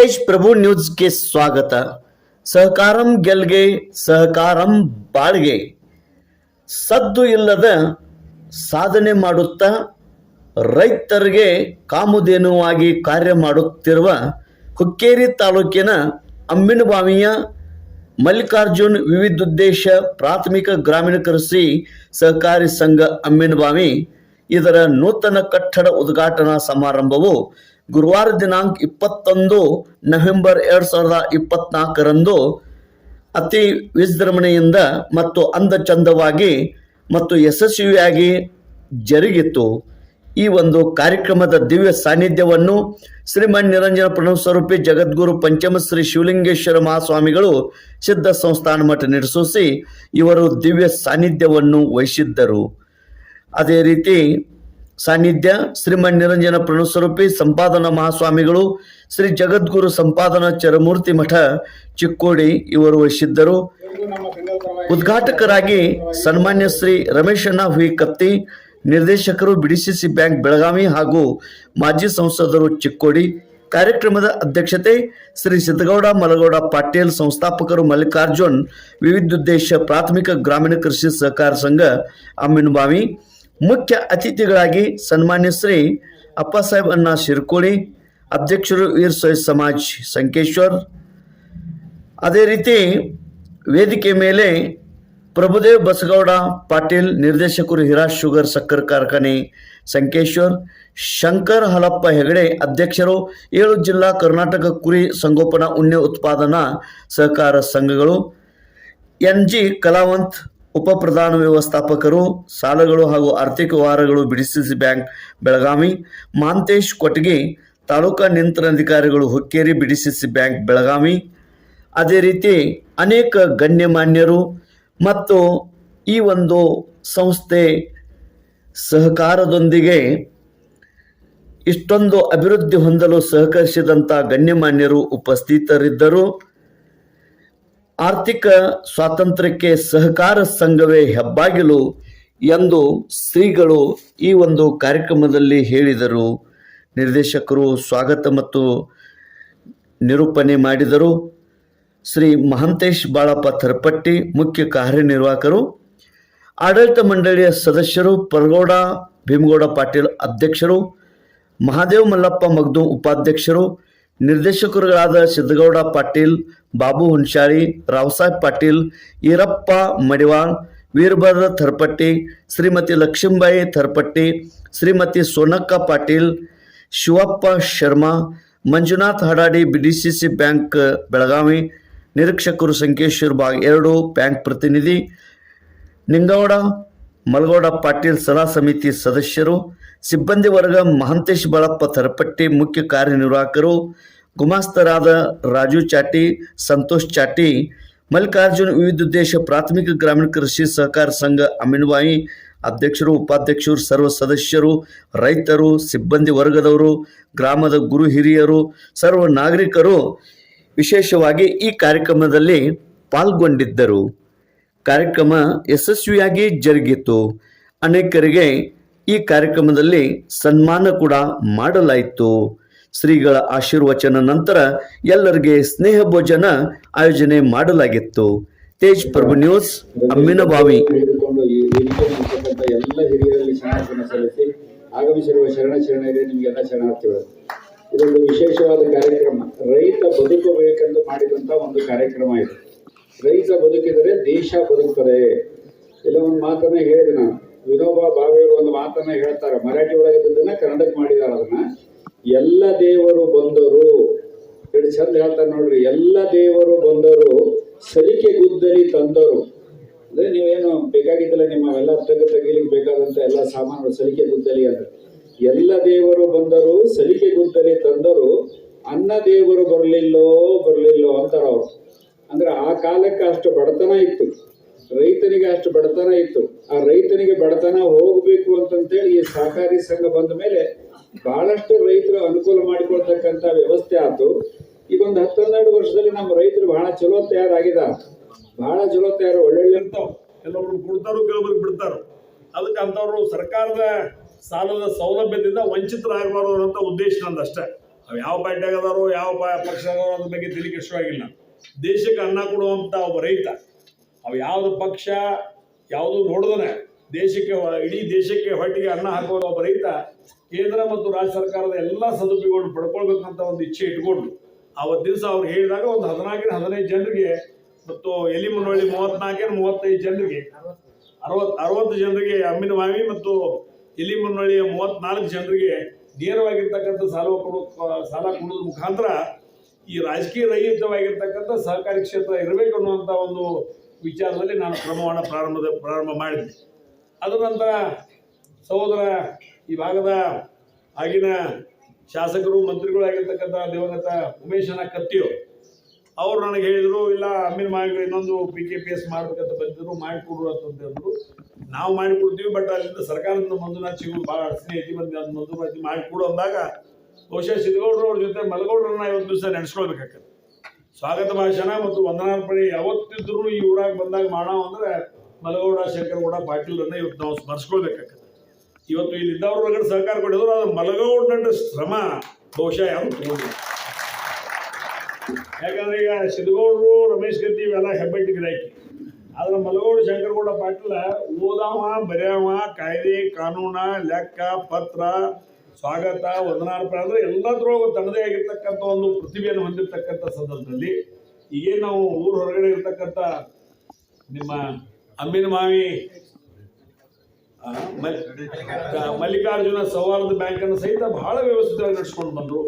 ತೇಜ್ ಪ್ರಭು ನ್ಯೂಸ್ಗೆ ಸ್ವಾಗತ. ಸಹಕಾರಂ ಗೆಲ್ಗೆ, ಸಹಕಾರಂ ಬಾಳ್ಗೆ. ಸದ್ದು ಇಲ್ಲದ ಸಾಧನೆ ಮಾಡುತ್ತಾ ರೈತರಿಗೆ ಕಾಮುದೇನುವಾಗಿ ಕಾರ್ಯ ಮಾಡುತ್ತಿರುವ ಹುಕ್ಕೇರಿ ತಾಲೂಕಿನ ಅಂಬಿನಬಾವಿಯ ಮಲ್ಲಿಕಾರ್ಜುನ್ ವಿವಿಧೋದ್ದೇಶ ಪ್ರಾಥಮಿಕ ಗ್ರಾಮೀಣ ಕೃಷಿ ಸಹಕಾರಿ ಸಂಘ ಅಮ್ಮಿನಬಾವಿ ಇದರ ನೂತನ ಕಟ್ಟಡ ಉದ್ಘಾಟನಾ ಸಮಾರಂಭವು ಗುರುವಾರ ದಿನಾಂಕ ಇಪ್ಪತ್ತೊಂದು ನವೆಂಬರ್ ಎರಡು ಸಾವಿರದ ಇಪ್ಪತ್ನಾಲ್ಕರಂದು ಅತಿ ವಿಜೃಂಭಣೆಯಿಂದ ಮತ್ತು ಅಂದ ಚಂದವಾಗಿ ಮತ್ತು ಯಶಸ್ವಿಯಾಗಿ ಜರುಗಿತು. ಈ ಒಂದು ಕಾರ್ಯಕ್ರಮದ ದಿವ್ಯ ಸಾನ್ನಿಧ್ಯವನ್ನು ಶ್ರೀಮನ್ ನಿರಂಜನ ಪ್ರಣವ ಸ್ವರೂಪಿ ಜಗದ್ಗುರು ಪಂಚಮಶ್ರೀ ಶಿವಲಿಂಗೇಶ್ವರ ಮಹಾಸ್ವಾಮಿಗಳು ಸಿದ್ಧ ಸಂಸ್ಥಾನ ಮಠ ನಿರ್ಸೂಸಿ ಇವರು ದಿವ್ಯ ಸಾನ್ನಿಧ್ಯವನ್ನು ವಹಿಸಿದ್ದರು. ಅದೇ ರೀತಿ ಸಾನ್ನಿಧ್ಯ ಶ್ರೀಮನ್ ನಿರಂಜನ ಪ್ರಣಸ್ವರೂಪಿ ಸಂಪಾದನಾ ಮಹಾಸ್ವಾಮಿಗಳು ಶ್ರೀ ಜಗದ್ಗುರು ಸಂಪಾದನಾ ಚರಮೂರ್ತಿ ಮಠ ಚಿಕ್ಕೋಡಿ ಇವರು ವಹಿಸಿದ್ದರು. ಉದ್ಘಾಟಕರಾಗಿ ಸನ್ಮಾನ್ಯ ಶ್ರೀ ರಮೇಶಣ್ಣ ಹುಯಿ ಕತ್ತಿ ನಿರ್ದೇಶಕರು ಬಿಡಿಸಿಸಿ ಬ್ಯಾಂಕ್ ಬೆಳಗಾವಿ ಹಾಗೂ ಮಾಜಿ ಸಂಸದರು ಚಿಕ್ಕೋಡಿ. ಕಾರ್ಯಕ್ರಮದ ಅಧ್ಯಕ್ಷತೆ ಶ್ರೀ ಸಿದ್ದಗೌಡ ಮಲಗೌಡ ಪಾಟೀಲ್, ಸಂಸ್ಥಾಪಕರು ಮಲ್ಲಿಕಾರ್ಜುನ್, ವಿವಿಧೋದ್ದೇಶ ಪ್ರಾಥಮಿಕ ಗ್ರಾಮೀಣ ಕೃಷಿ ಸಹಕಾರ ಸಂಘ ಅಮ್ಮಿನಬಾವಿ ಮುಖ್ಯ ಅತಿಥಿಗಳಾಗಿ ಸನ್ಮಾನ್ಯ ಶ್ರೀ ಅಪ್ಪಸಾಹೇಬ್ ಅಣ್ಣ ಶಿರ್ಕೋಳಿ, ಅಧ್ಯಕ್ಷರು ವೀರ್ ಸೈಯದ್ ಸಮಾಜ್ ಸಂಕೇಶ್ವರ್. ಅದೇ ರೀತಿ ವೇದಿಕೆ ಮೇಲೆ ಪ್ರಭುದೇವ್ ಬಸಗೌಡ, ಪಾಟೀಲ್, ನಿರ್ದೇಶಕರು ಹಿರಾ ಶುಗರ್, ಸಕ್ಕರೆ ಕಾರ್ಖಾನೆ ಸಂಕೇಶ್ವರ್, ಶಂಕರ್ ಹಲಪ್ಪ ಹೆಗಡೆ ಅಧ್ಯಕ್ಷರು ಏಳು ಜಿಲ್ಲಾ ಕರ್ನಾಟಕ ಕುರಿ ಸಂಗೋಪನಾ ಉಣ್ಣೆ ಉತ್ಪಾದನಾ ಸಹಕಾರ ಸಂಘಗಳು, ಎನ್ ಜಿ ಕಲಾವಂತ್ ಉಪಪ್ರಧಾನ ವ್ಯವಸ್ಥಾಪಕರು ಸಾಲಗಳು ಹಾಗೂ ಆರ್ಥಿಕ ವ್ಯವಹಾರಗಳು, ಬಿಡಿಸಿಸಿ ಬ್ಯಾಂಕ್, ಬೆಳಗಾವಿ, ಮಾಂತೇಶ್ ಕೊಟಗಿ ತಾಲೂಕಾ ನಿಯಂತ್ರಣಾಧಿಕಾರಿಗಳು ಹುಕ್ಕೇರಿ, ಬಿಡಿಸಿಸಿ ಬ್ಯಾಂಕ್, ಬೆಳಗಾವಿ. ಅದೇ ರೀತಿ ಅನೇಕ ಗಣ್ಯಮಾನ್ಯರು ಮತ್ತು ಈ ಒಂದು ಸಂಸ್ಥೆ ಸಹಕಾರದೊಂದಿಗೆ ಇಷ್ಟೊಂದು ಅಭಿವೃದ್ಧಿ ಹೊಂದಲು ಸಹಕರಿಸಿದಂಥ ಗಣ್ಯಮಾನ್ಯರು ಉಪಸ್ಥಿತರಿದ್ದರು. ಆರ್ಥಿಕ ಸ್ವಾತಂತ್ರ್ಯಕ್ಕೆ ಸಹಕಾರ ಸಂಘವೇ ಹೆಬ್ಬಾಗಿಲು ಎಂದು ಶ್ರೀಗಳು ಈ ಒಂದು ಕಾರ್ಯಕ್ರಮದಲ್ಲಿ ಹೇಳಿದರು. ನಿರ್ದೇಶಕರು ಸ್ವಾಗತ ಮತ್ತು ನಿರೂಪಣೆ ಮಾಡಿದರು. ಶ್ರೀ ಮಹಂತೇಶ್ ಬಾಳಪ್ಪ ಥರ್ಪಟ್ಟಿ, ಮುಖ್ಯ ಕಾರ್ಯನಿರ್ವಾಹಕರು, ಆಡಳಿತ ಮಂಡಳಿಯ ಸದಸ್ಯರು, ಪರಗೌಡ ಭೀಮಗೌಡ ಪಾಟೀಲ್ ಅಧ್ಯಕ್ಷರು, ಮಹಾದೇವ ಮಲ್ಲಪ್ಪ ಮಗ್ದು ಉಪಾಧ್ಯಕ್ಷರು ನಿರ್ದೇಶಕರುಗಳಾದ ಸಿದ್ದಗೌಡ ಪಾಟೀಲ್, ಬಾಬು ಹುಣಶಾಳಿ ರಾವ್ಸಾಹೇಬ್ ಪಾಟೀಲ್, ಈರಪ್ಪ ಮಡಿವಾಳ್, ವೀರಭದ್ರ ಥರ್ಪಟ್ಟಿ, ಶ್ರೀಮತಿ ಲಕ್ಷ್ಮೀಬಾಯಿ ಥರ್ಪಟ್ಟಿ, ಶ್ರೀಮತಿ ಸೋನಕ್ಕ ಪಾಟೀಲ್, ಶಿವಪ್ಪ ಶರ್ಮಾ, ಮಂಜುನಾಥ್ ಹಡಾಡಿ, ಬಿಡಿಸಿಸಿ ಬ್ಯಾಂಕ್ ಬೆಳಗಾವಿ, ನಿರೀಕ್ಷಕರು ಸಂಕೇಶ್ವರ್ ಬಾಗ್ ಎರಡು ಬ್ಯಾಂಕ್ ಪ್ರತಿನಿಧಿ, ನಿಂಗೌಡ ಮಲಗೌಡ ಪಾಟೀಲ್ ಸಲಹಾ ಸಮಿತಿ ಸದಸ್ಯರು, ಸಿಬ್ಬಂದಿ ವರ್ಗ ಮಹಂತೇಶ್ ಬಾಳಪ್ಪ ತರಪಟ್ಟಿ ಮುಖ್ಯ ಕಾರ್ಯನಿರ್ವಾಹಕರು, ಗುಮಾಸ್ತರಾದ ರಾಜು ಚಾಟಿ, ಸಂತೋಷ್ ಚಾಟಿ, ಮಲ್ಲಿಕಾರ್ಜುನ್ ವಿವಿಧೋದ್ದೇಶ ಪ್ರಾಥಮಿಕ ಗ್ರಾಮೀಣ ಕೃಷಿ ಸಹಕಾರ ಸಂಘ ಅಮೀನ್ಬಾಯಿ ಅಧ್ಯಕ್ಷರು, ಉಪಾಧ್ಯಕ್ಷರು, ಸರ್ವ ಸದಸ್ಯರು, ರೈತರು, ಸಿಬ್ಬಂದಿ ವರ್ಗದವರು, ಗ್ರಾಮದ ಗುರು ಹಿರಿಯರು, ಸರ್ವ ನಾಗರಿಕರು ವಿಶೇಷವಾಗಿ ಈ ಕಾರ್ಯಕ್ರಮದಲ್ಲಿ ಪಾಲ್ಗೊಂಡಿದ್ದರು. ಕಾರ್ಯಕ್ರಮ ಯಶಸ್ವಿಯಾಗಿ ಜರುಗಿತು. ಅನೇಕರಿಗೆ ಈ ಕಾರ್ಯಕ್ರಮದಲ್ಲಿ ಸನ್ಮಾನ ಕೂಡ ಮಾಡಲಾಯಿತು. ಶ್ರೀಗಳ ಆಶೀರ್ವಚನ ನಂತರ ಎಲ್ಲರಿಗೆ ಸ್ನೇಹ ಭೋಜನ ಆಯೋಜನೆ ಮಾಡಲಾಗಿತ್ತು. ತೇಜ್ ಪ್ರಭು ನ್ಯೂಸ್, ಅಮ್ಮಿನ ಬಾವಿ. ಈ ವೇದಿಕೆಯಲ್ಲಿರ್ತಕ್ಕಂಥ ಎಲ್ಲ ಹಿರಿಯರಲ್ಲಿ ಸಲ್ಲಿಸಿ ಆಗಮಿಸಿರುವ ಶರಣ ಶರಣರಿಗೆ ಶರಣಾರ್ಥಿಗಳು. ಇದೊಂದು ವಿಶೇಷವಾದ ಕಾರ್ಯಕ್ರಮ. ರೈತ ಬದುಕಬೇಕೆಂದು ಮಾಡಿದಂತ ಒಂದು ಕಾರ್ಯಕ್ರಮ ಇದು. ರೈತ ಬದುಕಿದರೆ ದೇಶ ಬದುಕ್ತದೆ. ಇಲ್ಲ, ಒಂದು ಮಾತನ್ನೇ ಹೇಳಿದೆ ನಾನು. ವಿನೋಬಾ ಭಾವೆಯವರು ಒಂದು ಮಾತನ್ನೇ ಹೇಳ್ತಾರೆ. ಮರಾಠಿ ಒಳಗಿದ್ದನ್ನ ಕನ್ನಡಕ್ಕೆ ಮಾಡಿದಾರೆ ಅದನ್ನ. ಎಲ್ಲ ದೇವರು ಬಂದರು. ಎರಡು ಚಂದ ಹೇಳ್ತಾರೆ ನೋಡ್ರಿ. ಎಲ್ಲ ದೇವರು ಬಂದರು. ಸಲಿಕೆ ಗುದ್ದಲಿ ತಂದರು. ಅಂದ್ರೆ ನೀವೇನು ನಿಮ್ಮ ಎಲ್ಲ ತೆಗೆ ತೆಗಿಲಿಕ್ಕೆ ಬೇಕಾದಂತ ಎಲ್ಲ ಸಾಮಾನು ಸಲಿಕೆ ಗುದ್ದಲಿ ಅಂದ್ರೆ ಎಲ್ಲ ದೇವರು ಬಂದರು, ಸಲಿಕೆ ಗುದ್ದಲಿ ತಂದರು. ಅನ್ನ ದೇವರು ಬರಲಿಲ್ಲೋ ಬರಲಿಲ್ಲೋ ಅಂತಾರ ಅವ್ರು. ಅಂದ್ರೆ ಆ ಕಾಲಕ್ಕೆ ಅಷ್ಟು ಬಡತನ ಇತ್ತು. ರೈತನಿಗೆ ಅಷ್ಟು ಬಡತನ ಇತ್ತು. ಆ ರೈತನಿಗೆ ಬಡತನ ಹೋಗ್ಬೇಕು ಅಂತಂತೇಳಿ ಈ ಸಹಕಾರಿ ಸಂಘ ಬಂದ ಮೇಲೆ ಬಹಳಷ್ಟು ರೈತರು ಅನುಕೂಲ ಮಾಡಿಕೊಳ್ತಕ್ಕಂತ ವ್ಯವಸ್ಥೆ ಆಯ್ತು. ಈಗ ಒಂದು ಹತ್ತನ್ನೆರಡು ವರ್ಷದಲ್ಲಿ ನಮ್ಮ ರೈತರು ಬಹಳ ಚಲೋ ತಯಾರಾಗಿದ ಬಹಳ ಚಲೋ ತಯಾರು, ಒಳ್ಳೊಳ್ಳೆ ಇರ್ತಾವ. ಕೆಲವರು ಕೊಡ್ತಾರು ಕೆಲವರು ಬಿಡ್ತಾರು. ಅದಕ್ಕೆ ಅಂಥವ್ರು ಸರ್ಕಾರದ ಸಾಲದ ಸೌಲಭ್ಯದಿಂದ ವಂಚಿತರಾಗಬಾರ್ದು ಅಂತ ಉದ್ದೇಶ ನಂದಷ್ಟೇ ಅವು ಯಾವ ಪಾರ್ಟಿಯಾಗದಾರೋ ಯಾವ ಪಕ್ಷ ಅದಾರೋ ಬಗ್ಗೆ ತಿಳಿಕೆ ಕೆಡಿಸುವಾಗಿಲ್ಲ ದೇಶಕ್ಕೆ ಅನ್ನ ಕೊಡುವಂತ ಒಬ್ಬ ರೈತ, ಅವ ಯಾವ್ದು ಪಕ್ಷ ಯಾವುದು ನೋಡಿದ್ರೆ ದೇಶಕ್ಕೆ ಇಡೀ ದೇಶಕ್ಕೆ ಹೊಟ್ಟಿಗೆ ಅನ್ನ ಹಾಕೋದು ಒಬ್ಬ ರೈತ, ಕೇಂದ್ರ ಮತ್ತು ರಾಜ್ಯ ಸರ್ಕಾರದ ಎಲ್ಲ ಸದುಪಯೋಗಗಳನ್ನು ಪಡ್ಕೊಳ್ಬೇಕಂತ ಒಂದು ಇಚ್ಛೆ ಇಟ್ಕೊಂಡು ಅವತ್ತು ದಿವಸ ಅವ್ರು ಹೇಳಿದಾಗ ಒಂದು ಹದಿನಾಲ್ಕಿನ ಹದಿನೈದು ಜನರಿಗೆ ಮತ್ತು ಎಲಿ ಮುನ್ನೋಳಿ ಮೂವತ್ನಾಲ್ಕಿನ ಮೂವತ್ತೈದು ಜನರಿಗೆ, ಅರವತ್, ಅರವತ್ತು ಜನರಿಗೆ ಅಮ್ಮಿನ ಮಾವಿ ಮತ್ತು ಎಲಿ ಮುನ್ನೋಳಿಯ ಮೂವತ್ನಾಲ್ಕು ಜನರಿಗೆ ನೇರವಾಗಿರ್ತಕ್ಕಂಥ ಸಾಲ ಕೊಡೋ, ಸಾಲ ಕೊಡೋದ್ರ ಮುಖಾಂತರ ಈ ರಾಜಕೀಯ ರಹಿತವಾಗಿರ್ತಕ್ಕಂಥ ಸಹಕಾರಿ ಕ್ಷೇತ್ರ ಇರಬೇಕು ಅನ್ನುವಂಥ ಒಂದು ವಿಚಾರದಲ್ಲಿ ನಾನು ಕ್ರಮವನ್ನು ಪ್ರಾರಂಭದ ಪ್ರಾರಂಭ ಮಾಡಿದ್ದೆ. ಅದರ ನಂತರ ಸಹೋದರ ಈ ಭಾಗದ ಆಗಿನ ಶಾಸಕರು, ಮಂತ್ರಿಗಳು ಆಗಿರ್ತಕ್ಕಂಥ ದಿವಂಗತ ಉಮೇಶನ ಕತ್ತಿಯು, ಅವರು ನನಗೆ ಹೇಳಿದರು, ಇಲ್ಲ, ಅಮ್ಮಿನ ಮಾವಿಗಳು ಇನ್ನೊಂದು ಪಿ ಕೆ ಪಿ ಎಸ್ ಮಾಡ್ಬೇಕಂತ ಬಂದಿದ್ರು ಮಾಡಿಕೊಡ್ರು ಅಂತ ಹೇಳಿದ್ರು. ನಾವು ಮಾಡಿಕೊಡ್ತೀವಿ ಬಟ್ ಅಲ್ಲಿಂದ ಸರ್ಕಾರದಿಂದ ಮಂಜೂರಾತಿ ಸಿಗೋದು ಭಾಳ ಅಡಚಣೆ ಐತಿ ಬಂದು ಅದು ಮಂಜೂರಾತಿ ಮಾಡಿಕೊಡು ಅಂದಾಗ ಬಹುಶಃ ಸಿದ್ದಗೌಡರು ಅವ್ರ ಜೊತೆ ಮಲಗೌಡರನ್ನ ಇವತ್ತು ದಿವಸ ನೆನೆಸ್ಕೊಳ್ಬೇಕಾಗ್ತದೆ. ಸ್ವಾಗತ ಭಾಷಣ ಮತ್ತು ವಂದನಾರ್ಪಣೆ ಯಾವತ್ತಿದ್ರು ಈ ಊರಾಗ ಬಂದಾಗ ಮಾಡೋ ಅಂದ್ರೆ ಮಲಗೌಡ, ಶಂಕರಗೌಡ, ಪಾಟೀಲ್ರನ್ನ ಇವತ್ತು ನಾವು ಸ್ಮರಿಸ್ಕೊಳ್ಬೇಕಾಗ್ತದೆ. ಇವತ್ತು ಇಲ್ಲಿ ಇದ್ದವ್ರ ಒಳಗಡೆ ಸಹಕಾರ ಕೊಟ್ಟಿದ್ರು ಅದು ಮಲಗೌಡನ ಶ್ರಮ ಬಹುಶಃ ಯಾರು ತಗೊಂಡಿಲ್ಲ. ಯಾಕಂದ್ರೆ ಈಗ ಸಿದ್ದಗೌಡರು ರಮೇಶ್ ಗದ್ದಿ ಇವೆಲ್ಲ ಹೆಬ್ಬೆಟ್ಟು ಗಿರಾಕಿ ಆದ್ರೆ ಮಲಗೌಡ, ಶಂಕರಗೌಡ, ಪಾಟೀಲ ಓದಾವ, ಬರೆಯವ, ಕಾಯ್ದೆ, ಕಾನೂನ, ಲೆಕ್ಕ, ಪತ್ರ ಸ್ವಾಗತ, ವಂದನಾರ್ಪಣೆ ಅಂದ್ರೆ ಎಲ್ಲದ್ರೊಳಗೆ ತನ್ನದೇ ಆಗಿರ್ತಕ್ಕಂಥ ಒಂದು ಪ್ರತಿಭೆಯನ್ನು ಹೊಂದಿರತಕ್ಕಂಥ ಸಂದರ್ಭದಲ್ಲಿ ಈಗೇನು ನಾವು ಊರ ಹೊರಗಡೆ ಇರ್ತಕ್ಕಂಥ ನಿಮ್ಮ ಅಮ್ಮಿನ ಮಾವಿ ಮಲ್ಲಿಕಾರ್ಜುನ ಸೌಹಾರ್ದ ಬ್ಯಾಂಕ್ ಅನ್ನು ಸಹಿತ ಬಹಳ ವ್ಯವಸ್ಥಿತವಾಗಿ ನಡೆಸ್ಕೊಂಡು ಬಂದರು.